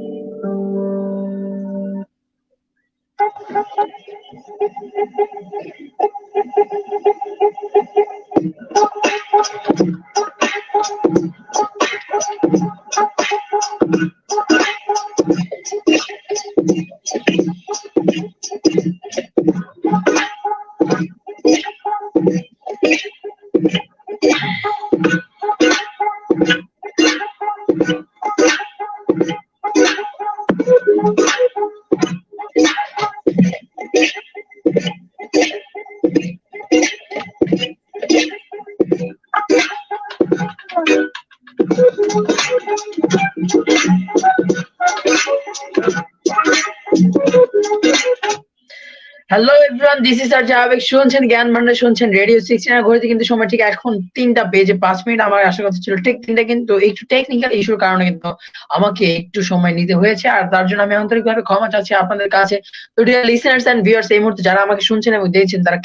Yeah. This is আর শুনছেন, জ্ঞান শুনছেন রেডিও কিন্তু সময় ঠিক এখন তিনটা বেজে পাঁচ মিনিট। আমার আসার কথা ছিল ঠিক তিনটা, কিন্তু একটু টেকনিক্যাল ইস্যুর কারণে কিন্তু আমাকে একটু সময় নিতে হয়েছে। আর তার জন্য আমি আন্তরিকভাবে ক্ষমা চাচ্ছি আপনাদের কাছে। তো ডিয়ার লিসেনার্স এন্ড ভিউয়ার্স এই মুহূর্তে যারা আমাকে শুনছেন এবং দেখছেন, তারা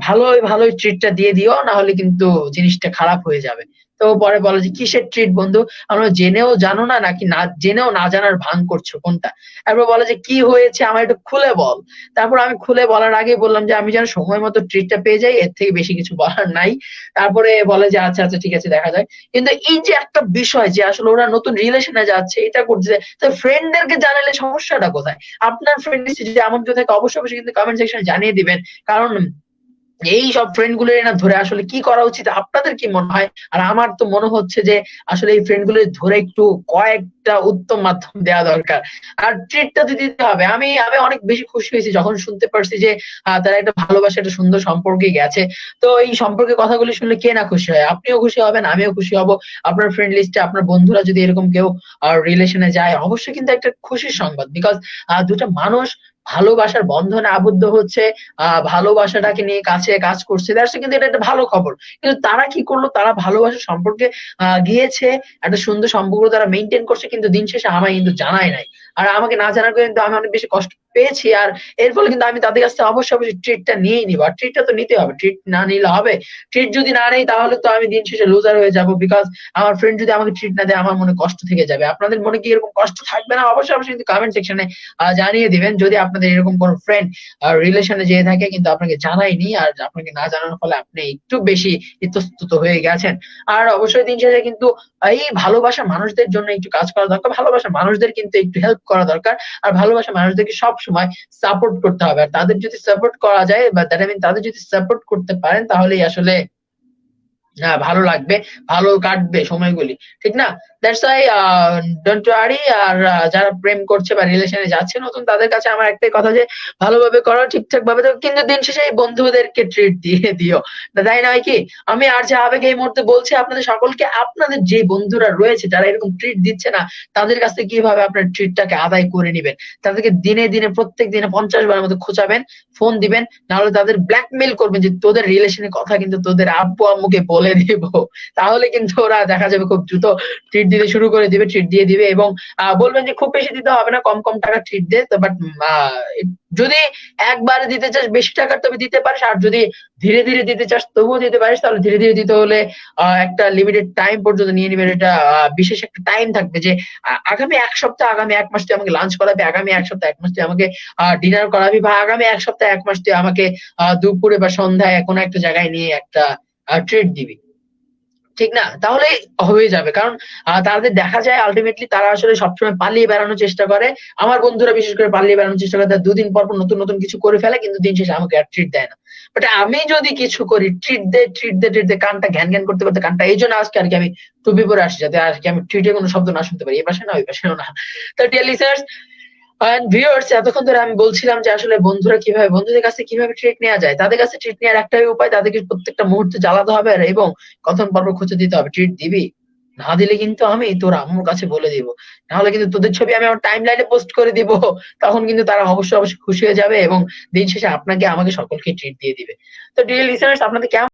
ভালোই, ভালোই ট্রিটটা দিয়ে দিও না হলে কিন্তু জিনিসটা খারাপ হয়ে যাবে। তো পরে বলে যে, "কিসের ট্রিট বন্ধু?" আমরা জেনেও জানো না নাকি না জেনেও না জানার ভান করছ কোনটা? তারপর বলে যে, "কি হয়েছে আমায় একটু খুলে বল।" তারপর আমি খুলে বলার আগেই বললাম যে, "আমি যেন সময় মতো ট্রিটটা পেয়ে যাই এর থেকে বেশি কিছু বলার নাই।" তারপরে বলে যে, "আচ্ছা, আচ্ছা ঠিক আছে দেখা যায়।" কিন্তু এই যে একটা বিষয় যে আসলে ওরা নতুন রিলেশনে যাচ্ছে, এটা করতেছে। তো ফ্রেন্ডদেরকে জানালে সমস্যাটা কোথায়? আপনার ফ্রেন্ড যদি এমন কেউ থাকে অবশ্যই, অবশ্যই কিন্তু কমেন্ট সেকশনে জানিয়ে দিবেন। কারণ এইসব ফ্রেন্ডগুলো না ধরে আসলে কি করা উচিত আপনাদের কি মনে হয়? আর আমার তো মনে হচ্ছে যে আসলে এই ফ্রেন্ডগুলো ধরে একটু কয়েকটা উত্তম মাধ্যম দেওয়া দরকার। আর ট্রিট টা তো দিতে হবে। আমি আমি অনেক বেশি খুশি হয়েছি যখন শুনতে পারছি যে তারা একটা ভালোবাসা একটা সুন্দর সম্পর্কে গেছে। তো এই সম্পর্কের কথাগুলি শুনলে কে না খুশি হয়? আপনিও খুশি হবেন, আমিও খুশি হব। আপনার ফ্রেন্ড লিস্টে আপনার বন্ধুরা যদি এরকম কেউ রিলেশনে যায় অবশ্যই কিন্তু একটা খুশির সংবাদ। বিকজ ২ মানুষ ভালোবাসার বন্ধনে আবদ্ধ হচ্ছে, ভালোবাসাটাকে নিয়ে কাছে কাজ করছে। দ্যাটস কিন্তু এটা একটা ভালো খবর। কিন্তু তারা কি করল তারা ভালোবাসা সম্পর্কে গিয়েছে, একটা সুন্দর সম্পর্ক তারা মেনটেন করছে কিন্তু দিন শেষে আমায় কিন্তু জানায় নাই। আর আমাকে না জানার কিন্তু আমি অনেক বেশি কষ্ট পেয়েছি। আর এর ফলে কিন্তু আমি তাদের কাছ থেকে অবশ্যই, অবশ্যই ট্রিটটা নিয়েই নিবো। আর ট্রিটটা তো নিতেই হবে। ট্রিট না নিলে হবে? ট্রিট যদি না নেই তাহলে তো আমি দিন শেষে লুজার হয়ে যাব। বিকজ আমার ফ্রেন্ড যদি আমাকে ট্রিট না দেয় আমার মনে কষ্ট থেকে যাবে। আপনাদের মনে কি এরকম কষ্ট থাকবে না? অবশ্যই, অবশ্যই কিন্তু কমেন্ট সেকশনে জানিয়ে দিবেন। যদি আপনাদের এরকম কোনো ফ্রেন্ড রিলেশন যেয়ে থাকে কিন্তু আপনাকে জানায়নি। আর আপনাকে না জানানোর ফলে আপনি একটু বেশি ইতস্তত হয়ে গেছেন। আর অবশ্যই দিন শেষে কিন্তু এই ভালোবাসা মানুষদের জন্য একটু কাজ করা দরকার। ভালোবাসা মানুষদের কিন্তু একটু হেল্প করা দরকার। আর ভালোবাসার মানুষদেরকে সবসময় সাপোর্ট করতে হবে। আর তাদের যদি সাপোর্ট করা যায় বা দ্যাট মিন তাদের যদি সাপোর্ট করতে পারেন তাহলেই আসলে হ্যাঁ ভালো লাগবে, ভালো কাটবে সময়গুলি। ঠিক না? দ্যাটস ওয়াই ডোন্ট ওয়ারি আর যারা প্রেম করছে বা রিলেশন যাচ্ছে নতুন তাদের কাছে আমার একটাই কথা যে ভালোভাবে করো, ঠিকঠাক ভাবে কিন্তু দিন শেষে বন্ধুদেরকে ট্রিট দিয়ে দিও। তাই নয় কি? আমি আরজে আবেগ এই মুহূর্তে বলছি আপনাদের সকলকে আপনাদের যে বন্ধুরা রয়েছে যারা এরকম ট্রিট দিচ্ছে না তাদের কাছ কীভাবে আপনার ট্রিটটাকে আদায় করে নিবেন। তাদেরকে দিনে, দিনে প্রত্যেক দিনে ৫০ বারের মতো খোঁচাবেন, ফোন দিবেন। নাহলে তাদের ব্ল্যাকমেইল করবেন যে তোদের রিলেশন এর কথা কিন্তু তোদের আব্বু-আম্মুকে বলে দিব। তাহলে কিন্তু ওরা দেখা যাবে খুব দ্রুত ট্রিট দিতে শুরু করে দিবে, ট্রিট দিয়ে দিবে এবং বলবেন যে খুব বেশি দিতে হবে না, কম, কম টাকা ট্রিট দে। তো বাট যদি একবারে দিতে চাস বেশি টাকার তবে দিতে পারিস। আর যদি ধীরে, ধীরে দিতে চাস তবুও দিতে পারিস। তাহলে ধীরে, ধীরে দিতে হলে একটা লিমিটেড টাইম পর্যন্ত নিয়ে নিবেন। এটা বিশেষ একটা টাইম থাকবে যে আগামী এক সপ্তাহ, আগামী ১ মাস তুই আমাকে লাঞ্চ করাবি, আগামী এক সপ্তাহ এক মাস তুই আমাকে ডিনার করাবি বা আগামী এক সপ্তাহ ১ মাস তুই আমাকে দুপুরে বা সন্ধ্যায় কোনো একটা জায়গায় নিয়ে একটা ট্রিট দিবি। ঠিক না? তাহলে হয়ে যাবে। কারণ তাদের দেখা যায় আল্টিমেটলি তারা আসলে সবসময় পালিয়ে বেড়ানোর চেষ্টা করে। আমার বন্ধুরা বিশেষ করে পালিয়ে বেড়ানোর চেষ্টা করে। তারা ২ দিন পর, পর নতুন, নতুন কিছু করে ফেলে কিন্তু দিন শেষে আমাকে আর ট্রিট দেয় না। বাট আমি যদি কিছু করি ট্রিট দে, ট্রিট দে, ট্রিট দে কানটা ঘ্যান, ঘ্যান করতে, করতে কানটা এই জন্য আজকে আরকি আমি টুপি পরে আসছি যাতে আজকে আমি ট্রিট কোনো শব্দ না শুনতে পারি। এই পাশে না ওই পাশেও না। তো ডিয়ার অ্যান্ড ভিউয়ার্স এতক্ষণ ধরে আমি বলছিলাম যে আসলে বন্ধুরা কীভাবে বন্ধুদের কাছে কীভাবে ট্রিট নেওয়া যায়। তাদের কাছে ট্রিট নেওয়ার একটাই উপায় তাদেরকে প্রত্যেকটা মুহূর্তে জ্বালাতে হবে আর এবং কথন পর্ব খুঁজে দিতে হবে। ট্রিট দিবি? না দিলে কিন্তু আমি তোর আম্মুর কাছে বলে দিব। নাহলে কিন্তু তোদের ছবি আমি আমার টাইমলাইন এ পোস্ট করে দিব। তখন কিন্তু তারা অবশ্যই, অবশ্যই খুশি হয়ে যাবে এবং দিন শেষে আপনাকে আমাকে সকলকে ট্রিট দিয়ে দিবে। তো ডিয়ার লিসেনার্স আপনাদের কেমন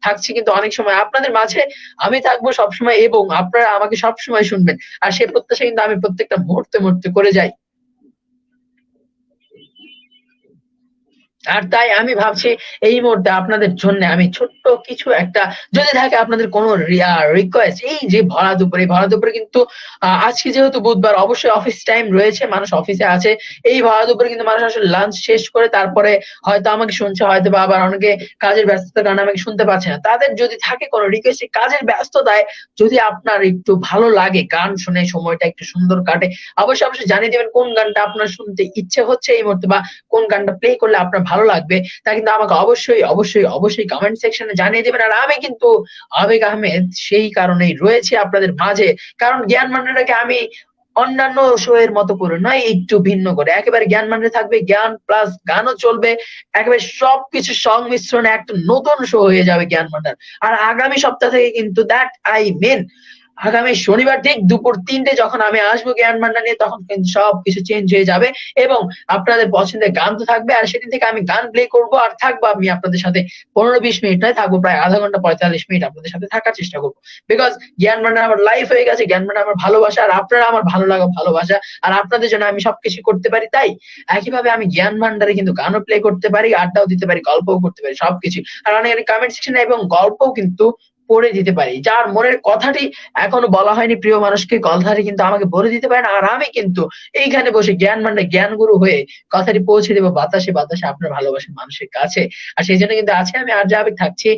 থাকছি কিন্তু অনেক সময়। আপনাদের মাঝে আমি থাকব সবসময় এবং আপনারা আমাকে সবসময় শুনবেন। আর সেই প্রত্যাশা কিন্তু আমি প্রত্যেকটা মুহূর্তে মুহূর্তে করে যাই। আর তাই আমি ভাবছি এই মুহূর্তে আপনাদের জন্য আমি ছোট্ট কিছু একটা, যদি থাকে আপনাদের কোনো রিকোয়েস্ট এই যে ভরা দুপুরে ভরা দুপুরে কিন্তু আজকে যেহেতু বুধবার, অবশ্যই অফিস টাইম রয়েছে, মানুষ অফিসে আছে, এই ভরা দুপুরে কিন্তু মানুষ আসলে লাঞ্চ শেষ করে তারপরে হয়তো আমাকে শুনছে হয়তো বা আবার অনেকে কাজের ব্যস্ততার কারণে আমাকে শুনতে পাচ্ছে না। তাদের যদি থাকে কোনো রিকোয়েস্ট কাজের ব্যস্ততায় যদি আপনার একটু ভালো লাগে, গান শুনে সময়টা একটু সুন্দর কাটে, অবশ্যই অবশ্যই জানিয়ে দেবেন কোন গানটা আপনার শুনতে ইচ্ছে হচ্ছে এই মুহূর্তে বা কোন গানটা প্লে করলে আপনার ভালো লাগবে, তা কিন্তু আমাকে অবশ্যই অবশ্যই অবশ্যই কমেন্ট সেকশনে জানিয়ে দেবেন। আর আমি কিন্তু আবেগ আহমেদ, সেই কারণেই রয়েছে আপনাদের মাঝে। কারণ জ্ঞান মান্নাটাকে আমি অন্যান্য শো এর মতো করে নয়, একটু ভিন্ন করে। একেবারে জ্ঞান মানে থাকবে, জ্ঞান প্লাস গানও চলবে, একেবারে সবকিছু সংমিশ্রণে একটা নতুন শো হয়ে যাবে জ্ঞান মান্ডার আর আগামী সপ্তাহ থেকে কিন্তু দ্যাট আই মেন আগামী শনিবার ঠিক দুপুর তিনটে যখন আমি আসব জ্ঞান ভান্ডার নিয়ে, তখন কিন্তু সব কিছু চেঞ্জ হয়ে যাবে এবং আপনাদের পছন্দের গান তো থাকবে আর সেদিন থেকে আমি গান প্লে করব আর থাকব আমি আপনাদের সাথে পনেরো বিশ মিনিট নয়, থাকব প্রায় আধা ঘণ্টা পঁয়তাল্লিশ মিনিট আপনাদের সাথে থাকার চেষ্টা করব। বিকজ জ্ঞান ভান্ডার আমার লাইফ হয়ে গেছে, জ্ঞান ভান্ডার আমার ভালোবাসা আর আপনারা আমার ভালো লাগা, ভালোবাসা আর আপনাদের জন্য আমি সবকিছু করতে পারি, তাই একইভাবে আমি জ্ঞান ভান্ডারে কিন্তু গানও প্লে করতে পারি, আড্ডাও দিতে পারি, গল্পও করতে পারি, সবকিছু। আর অনেক কমেন্ট সেকশনে এবং গল্পও কিন্তু পড়ে দিতে পারি। যার মনের কথাটি এখনও বলা হয়নি প্রিয় মানুষকে কথাটি কিন্তু আমাকে বলে দিতে পারেন। আর আমি কিন্তু এইখানে বসে জ্ঞান মানে জ্ঞান গুরু হয়ে কথাটি পৌঁছে দেবো বাতাসে বাতাসে আপনার ভালোবাসার মানুষের কাছে। আর সেই জন্য কিন্তু আছে আমি আর যাবে থাকছি।